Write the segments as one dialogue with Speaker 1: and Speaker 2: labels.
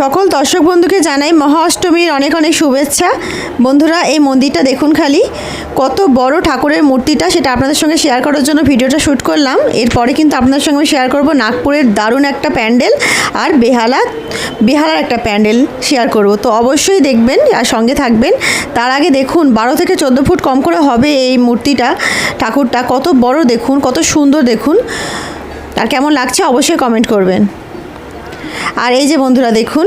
Speaker 1: সকল দর্শক বন্ধুকে জানাই মহা অষ্টমীর অনেক অনেক শুভেচ্ছা। বন্ধুরা, এই মন্দিরটা দেখুন খালি। কত বড় ঠাকুরের মূর্তিটা, সেটা আপনাদের সঙ্গে শেয়ার করার জন্য ভিডিওটা শ্যুট করলাম। এরপরে কিন্তু আপনাদের সঙ্গে আমি শেয়ার করব নাগপুরের দারুণ একটা প্যান্ডেল আর বেহালা, বেহালার একটা প্যান্ডেল শেয়ার করব। তো অবশ্যই দেখবেন আর সঙ্গে থাকবেন। তার আগে দেখুন, বারো থেকে চোদ্দ ফুট কম করে হবে এই মূর্তিটা, ঠাকুরটা। কত বড় দেখুন, কত সুন্দর দেখুন। আর কেমন লাগছে অবশ্যই কমেন্ট করবেন। আর এই যে বন্ধুরা দেখুন,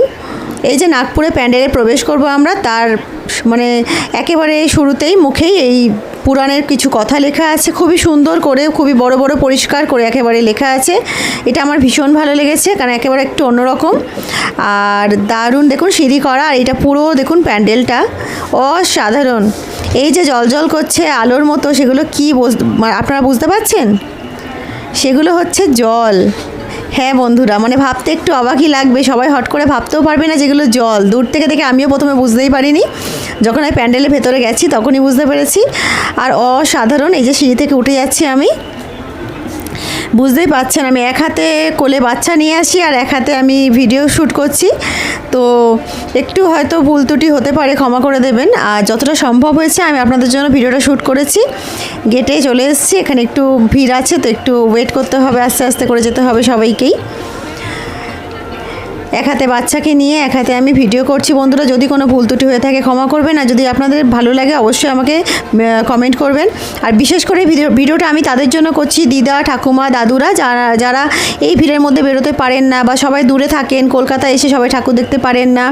Speaker 1: এই যে নাগপুরে প্যান্ডেলে প্রবেশ করব আমরা, তার মানে একেবারে শুরুতেই মুখেই এই পুরাণের কিছু কথা লেখা আছে, খুবই সুন্দর করে, খুবই বড় বড় পরিষ্কার করে একেবারে লেখা আছে। এটা আমার ভীষণ ভালো লেগেছে, কারণ একেবারে একটু অন্যরকম। আর দারুণ, দেখুন সিঁড়ি করা, আর এটা পুরো দেখুন প্যান্ডেলটা, অসাধারণ। এই যে জল জল করছে, আলোর মতো, সেগুলো কী আপনারা বুঝতে পারছেন? সেগুলো হচ্ছে জল। হ্যাঁ বন্ধুরা মানে ভাবতে একটু অবাকই লাগবে, সবাই হট করে ভাবতেও পারবে না যেগুলো জল। দূর থেকে দেখে আমিও প্রথমে বুঝতেই পারিনি। যখন আমি প্যান্ডেলের ভেতরে গেছি, তখনই বুঝতে পেরেছি। আর অসাধারণ, এই যে সিঁড়ি থেকে উঠে যাচ্ছি আমি। বুঝতেই পারছেন, আমি এক হাতে কোলে বাচ্চা নিয়ে আসি আর এক হাতে আমি ভিডিও শ্যুট করছি। তো একটু হয়তো ভুল ত্রুটি হতে পারে, ক্ষমা করে দেবেন। আর যতটা সম্ভব হয়েছে, আমি আপনাদের জন্য ভিডিওটা শ্যুট করেছি। গেটে চলে এসেছি, এখানে একটু ভিড় আছে, তো একটু ওয়েট করতে হবে, আস্তে আস্তে করে যেতে হবে সবাইকেই। এক হাতে বাচ্চাকে নিয়ে, এক হাতে আমি ভিডিও করছি। বন্ধুরা, যদি কোনো ভুল ত্রুটি হয়ে থাকে ক্ষমা করবেন, আর যদি আপনাদের ভালো লাগে, অবশ্যই আমাকে কমেন্ট করবেন। আর বিশেষ করে ভিডিও ভিডিওটা আমি তাদের জন্য করছি। দিদা, ঠাকুমা, দাদুরা, যারা যারা এই ভিড়ের মধ্যে বেরোতে পারেন না বা সবাই দূরে থাকেন কলকাতায় এসে সবাই ঠাকুর দেখতে পারেন না,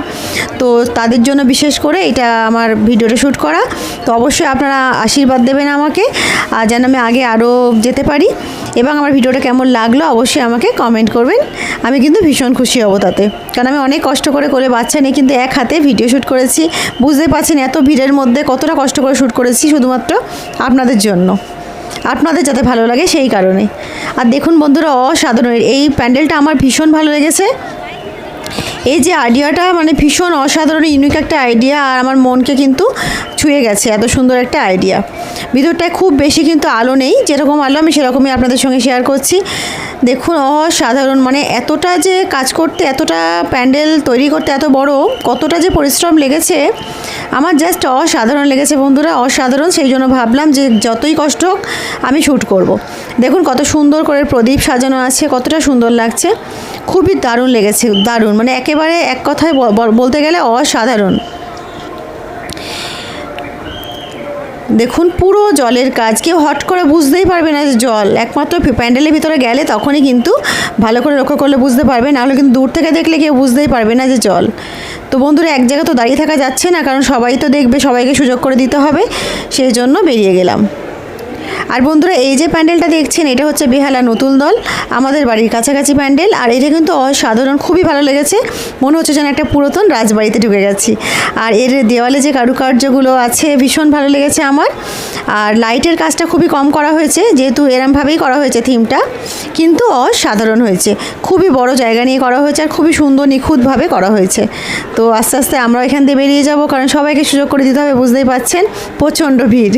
Speaker 1: তো তাদের জন্য বিশেষ করে এটা আমার ভিডিওটা শ্যুট করা। তো অবশ্যই আপনারা আশীর্বাদ দেবেন আমাকে, আর যেন আমি আগে আরও যেতে পারি। এবং আমার ভিডিওটা কেমন লাগল, অবশ্যই আমাকে কমেন্ট করবেন। আমি কিন্তু ভীষণ খুশি হব তাতে। কারণ আমি অনেক কষ্ট করে করে বাচ্চা নিয়ে কিন্তু এক হাতে ভিডিও শ্যুট করেছি। বুঝতে পারছেন এত ভিড়ের মধ্যে কতটা কষ্ট করে শ্যুট করেছি শুধুমাত্র আপনাদের জন্য। আপনাদের যাতে ভালো লাগে সেই কারণে। আর দেখুন বন্ধুরা, অসাধারণ। এই প্যান্ডেলটা আমার ভীষণ ভালো লেগেছে। এই যে আইডিয়াটা মানে ভীষণ অসাধারণ ইউনিক একটা আইডিয়া আর আমার মনকে কিন্তু ছুঁয়ে গেছে, এত সুন্দর একটা আইডিয়া ভিতরটায় খুব বেশি কিন্তু আলো নেই, যেরকম আলো আমি সেরকমই আপনাদের সঙ্গে শেয়ার করছি। দেখুন, অসাধারণ মানে এতটা যে কাজ করতে, এতটা প্যান্ডেল তৈরি করতে এত বড়, কতটা যে পরিশ্রম লেগেছে, আমার জাস্ট অসাধারণ লেগেছে বন্ধুরা, অসাধারণ। সেই জন্য ভাবলাম যে যতই কষ্ট হোক, আমি শ্যুট করব। দেখুন, কত সুন্দর করে প্রদীপ সাজানো আছে, কতটা সুন্দর লাগছে। খুবই দারুণ লেগেছে, দারুণ। মানে একেবারে এক কথায় বলতে গেলে অসাধারণ। দেখুন, পুরো জলের কাজ। কেউ হট করে বুঝতেই পারবে না যে জল, একমাত্র প্যান্ডেলের ভিতরে গেলে তখনই কিন্তু ভালো করে লক্ষ্য করলে বুঝতে পারবে, নাহলে কিন্তু দূর থেকে দেখলে কেউ বুঝতেই পারবে না যে জল। তো বন্ধুরা, এক জায়গায় তো দাঁড়িয়ে থাকা যাচ্ছে না, কারণ সবাই তো দেখবে, সবাইকে সুযোগ করে দিতে হবে, সেই জন্য বেরিয়ে গেলাম। আর বন্ধুরা, এই যে প্যান্ডেলটা দেখছেন, এটা হচ্ছে বেহালা নতুন দল, আমাদের বাড়ির কাছাকাছি প্যান্ডেল, আর এটা কিন্তু অসাধারণ, খুবই ভালো লেগেছে। মনে হচ্ছে যেন একটা পুরাতন রাজবাড়িতে ঢুকে গেছি। আর এর দেওয়ালে যে কারুকার্যগুলো আছে, ভীষণ ভালো লেগেছে আমার। আর লাইটের কাজটা খুবই কম করা হয়েছে, যেহেতু এরমভাবেই করা হয়েছে থিমটা, কিন্তু অসাধারণ হয়েছে। খুবই বড় জায়গা নিয়ে করা হয়েছে, আর খুবই সুন্দর, নিখুঁতভাবে করা হয়েছে। তো আস্তে আস্তে আমরা এখান থেকে বেরিয়ে যাব, কারণ সবাইকে সুযোগ করে দিতে হবে, বুঝতেই পাচ্ছেন প্রচণ্ড ভিড়।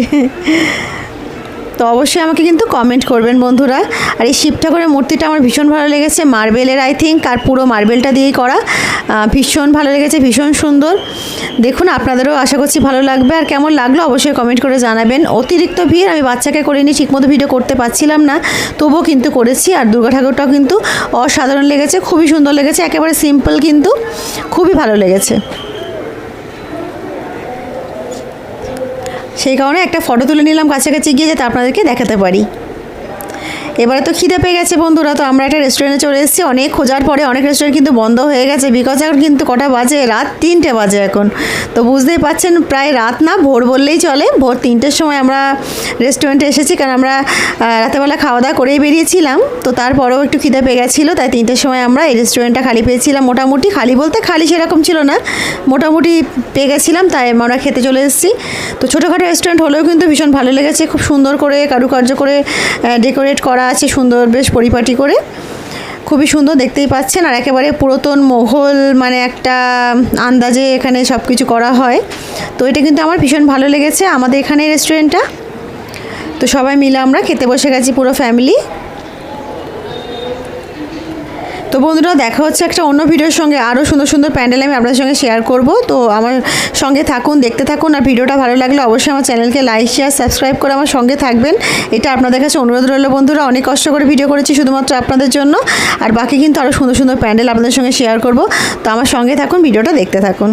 Speaker 1: তো অবশ্যই আমাকে কিন্তু কমেন্ট করবেন বন্ধুরা। আর এই শিব ঠাকুরের মূর্তিটা আমার ভীষণ ভালো লেগেছে। মার্বেলের আই থিঙ্ক আর পুরো মার্বেলটা দিয়েই করা। ভীষণ ভালো লেগেছে, ভীষণ সুন্দর। দেখুন, আপনাদেরও আশা করছি ভালো লাগবে। আর কেমন লাগল অবশ্যই কমেন্ট করে জানাবেন। অতিরিক্ত ভিড়, আমি বাচ্চাকে করিনি, ঠিকমতো ভিডিও করতে পারছিলাম না। তবুও কিন্তু করেছি, আর দুর্গা ঠাকুরটাও কিন্তু অসাধারণ লেগেছে, খুবই সুন্দর লেগেছে, একেবারে সিম্পল কিন্তু খুবই ভালো লেগেছে। সেই কারণে একটা ফটো তুলে নিলাম কাছাকাছি গিয়ে যাতে আপনাদেরকে দেখাতে পারি। এবারে তো খিদে পেয়ে গেছে বন্ধুরা, তো আমরা একটা রেস্টুরেন্টে চলে এসেছি। অনেক খোঁজার পরে অনেক রেস্টুরেন্ট কিন্তু বন্ধ হয়ে গেছে বিকজ এখন কিন্তু কটা বাজে? রাত তিনটে বাজে এখন। তো বুঝতেই পাচ্ছেন, প্রায় রাত না, ভোর বললেই চলে। ভোর তিনটের সময় আমরা রেস্টুরেন্টে এসেছি, কারণ আমরা রাতেবেলা খাওয়া দাওয়া করেই বেরিয়েছিলাম। তো তারপরেও একটু খিদে পেয়ে গেছিল, তাই তিনটের সময় আমরা এই রেস্টুরেন্টটা খালি পেয়েছিলাম মোটামুটি। খালি বলতে খালি সেরকম ছিল না, মোটামুটি পেয়ে গেছিলাম, তাই আমরা খেতে চলে এসেছি। তো ছোটোখাটো রেস্টুরেন্ট হলেও কিন্তু ভীষণ ভালো লেগেছে, খুব সুন্দর করে কারুকার্য করে ডেকোরেট করা করা আছে সুন্দর বেশ পরিপাটি করে। খুবই সুন্দর দেখতেই পাচ্ছেন আর একেবারে পুরাতন মোঘল মানে একটা আন্দাজে এখানে সব কিছু করা হয়। তো এটা কিন্তু আমার ভীষণ ভালো লেগেছে আমাদের এখানে রেস্টুরেন্টটা তো সবাই মিলে আমরা খেতে বসে গেছি পুরো ফ্যামিলি তো বন্ধুরা, দেখা হচ্ছে একটা অন্য ভিডিওর সঙ্গে। আরও সুন্দর সুন্দর প্যান্ডেল আমি আপনাদের সঙ্গে শেয়ার করব। তো আমার সঙ্গে থাকুন, দেখতে থাকুন, আর ভিডিওটা ভালো লাগলে অবশ্যই আমার চ্যানেলকে লাইক শেয়ার সাবস্ক্রাইব করে আমার সঙ্গে থাকবেন। এটা আপনাদের কাছে অনুরোধ রইল বন্ধুরা, অনেক কষ্ট করে ভিডিও করেছি শুধুমাত্র আপনাদের জন্য। আর বাকি কিন্তু আরও সুন্দর সুন্দর প্যান্ডেল আপনাদের সঙ্গে শেয়ার করব। তো আমার সঙ্গে থাকুন, ভিডিওটা দেখতে থাকুন।